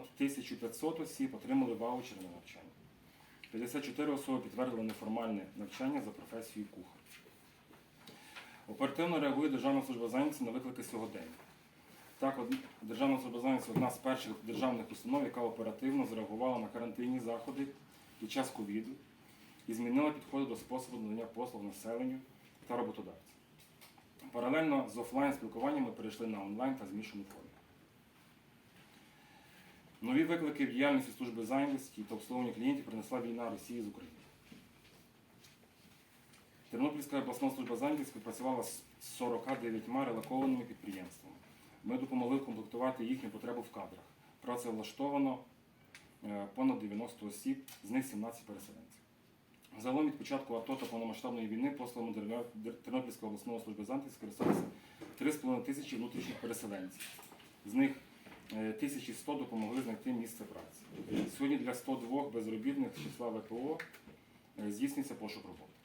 понад 1500 осіб отримали ваучери на навчання. 54 особи підтвердили неформальне навчання за професією кухар. Оперативно реагує Державна служба зайнятості на виклики сьогодення. Так, Державна служба зайнятості одна з перших державних установ, яка оперативно зреагувала на карантинні заходи під час ковіду і змінила підходи до способу надання послуг населенню та роботодавцям. Паралельно з офлайн спілкуванням ми перейшли на онлайн та змішану форму. Нові виклики в діяльності служби зайнятості та обслуговування клієнтів принесла війна Росії з України. Тернопільська обласна служба зайнятості співпрацювала з 49 релокованими підприємствами. Ми допомогли комплектувати їхню потребу в кадрах. Працевлаштовано е, понад 90 осіб, з них 17 переселенців. Загалом від початку АТО та повномасштабної війни Дер- Тернопільської обласної служби зайнятості скористалися 3,5 тисячі внутрішніх переселенців. З них 1100 допомогли знайти місце праці. Сьогодні для 102 безробітних з числа ВПО е, здійснюється пошук роботи.